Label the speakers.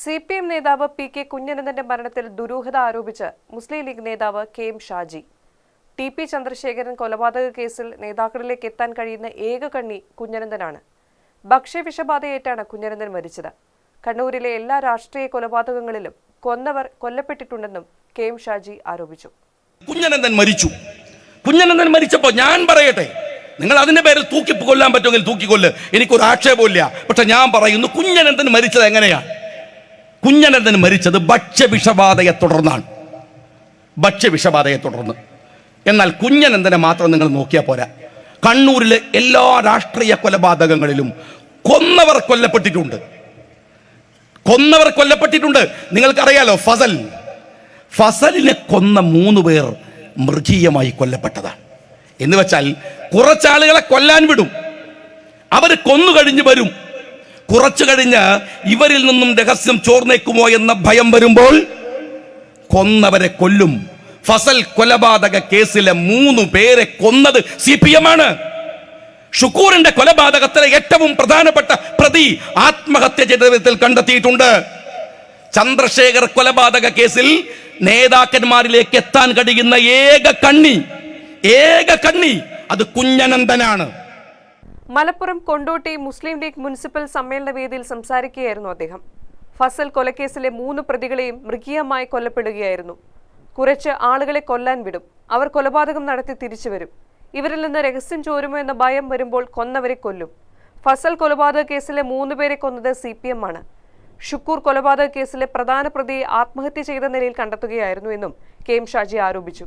Speaker 1: C P M നേതാവ് P K കുഞ്ഞനന്ദന്റെ മരണത്തിൽ ദുരൂഹത ആരോപിച്ച് മുസ്ലിം ലീഗ് നേതാവ് K M Shaji. T P Chandrasekharan കൊലപാതക കേസിൽ നേതാക്കളിലേക്ക് എത്താൻ കഴിയുന്ന ഏക കണ്ണി കുഞ്ഞനന്ദനാണ് ഭക്ഷ്യവിഷബാധയേറ്റാണ് കുഞ്ഞനന്ദൻ മരിച്ചത്. കണ്ണൂരിലെ എല്ലാ രാഷ്ട്രീയ കൊലപാതകങ്ങളിലും കൊന്നവർ കൊല്ലപ്പെട്ടിട്ടുണ്ടെന്നും കെ എം ഷാജി ആരോപിച്ചു.
Speaker 2: കുഞ്ഞനന്ദൻ മരിച്ചു. കുഞ്ഞനന്ദൻ മരിച്ചപ്പോൾ ഞാൻ പറയട്ടെ നിങ്ങൾ അതിന്റെ പേരിൽ തൂക്കി കൊല്ലാൻ പറ്റുമെങ്കിൽ തൂക്കിക്കൊല്ല്. എനിക്കൊരു ആക്ഷേപമില്ല പക്ഷെ ഞാൻ പറയുന്നു കുഞ്ഞനന്ദൻ മരിച്ചത് എങ്ങനെയാണ് കുഞ്ഞനന്ദൻ മരിച്ചത് ഭക്ഷ്യവിഷബാധയെ തുടർന്നാണ്. ഭക്ഷ്യവിഷബാധയെ തുടർന്ന്. എന്നാൽ കുഞ്ഞനന്ദനെ മാത്രം നിങ്ങൾ നോക്കിയാൽ പോരാ. കണ്ണൂരിലെ എല്ലാ രാഷ്ട്രീയ കൊലപാതകങ്ങളിലും കൊന്നവർ കൊല്ലപ്പെട്ടിട്ടുണ്ട്. കൊന്നവർ കൊല്ലപ്പെട്ടിട്ടുണ്ട്. നിങ്ങൾക്കറിയാലോ ഫസൽ. ഫസലിനെ കൊന്ന മൂന്ന് പേർ മൃഗീയമായി കൊല്ലപ്പെട്ടതാണ്. എന്ന് വെച്ചാൽ കുറച്ചാളുകളെ കൊല്ലാൻ വിടും. അവർ കൊന്നു കഴിഞ്ഞ് വരും. കുറച്ചു കഴിഞ്ഞ് ഇവരിൽ നിന്നും രഹസ്യം ചോർന്നേക്കുമോ എന്ന ഭയം വരുമ്പോൾ കൊന്നവരെ കൊല്ലും. ഫസൽ കൊലപാതക കേസിലെ മൂന്ന് പേരെ കൊന്നത് സി പി എം ആണ് ഷുക്കൂറിന്റെ കൊലപാതകത്തിലെ ഏറ്റവും പ്രധാനപ്പെട്ട പ്രതി ആത്മഹത്യ ചെയ്ത വിധത്തിൽ കണ്ടെത്തിയിട്ടുണ്ട്. ചന്ദ്രശേഖർ കൊലപാതക കേസിൽ നേതാക്കന്മാരിലേക്ക് എത്താൻ കഴിയുന്ന ഏക കണ്ണി ഏക കണ്ണി അത് കുഞ്ഞനന്ദനാണ്.
Speaker 1: Malappuram Kondotty Muslim league municipal സമ്മേളന വേദിയിൽ സംസാരിക്കുകയായിരുന്നു അദ്ദേഹം. ഫസൽ കൊലക്കേസിലെ മൂന്ന് പ്രതികളെയും മൃഗീയമായി കൊല്ലപ്പെടുകയായിരുന്നു. കുറച്ച് ആളുകളെ കൊല്ലാൻ വിടും. അവർ കൊലപാതകം നടത്തി തിരിച്ചു വരും. ഇവരിൽ നിന്ന് രഹസ്യം ചോരുമോ എന്ന ഭയം വരുമ്പോൾ കൊന്നവരെ കൊല്ലും. ഫസൽ കൊലപാതക കേസിലെ മൂന്ന് പേരെ കൊന്നത് സി പി എം ആണ്. ഷുക്കൂർ കൊലപാതക കേസിലെ പ്രധാന പ്രതിയെ ആത്മഹത്യ ചെയ്ത നിലയിൽ കണ്ടെത്തുകയായിരുന്നു എന്നും കെ എം ഷാജി ആരോപിച്ചു.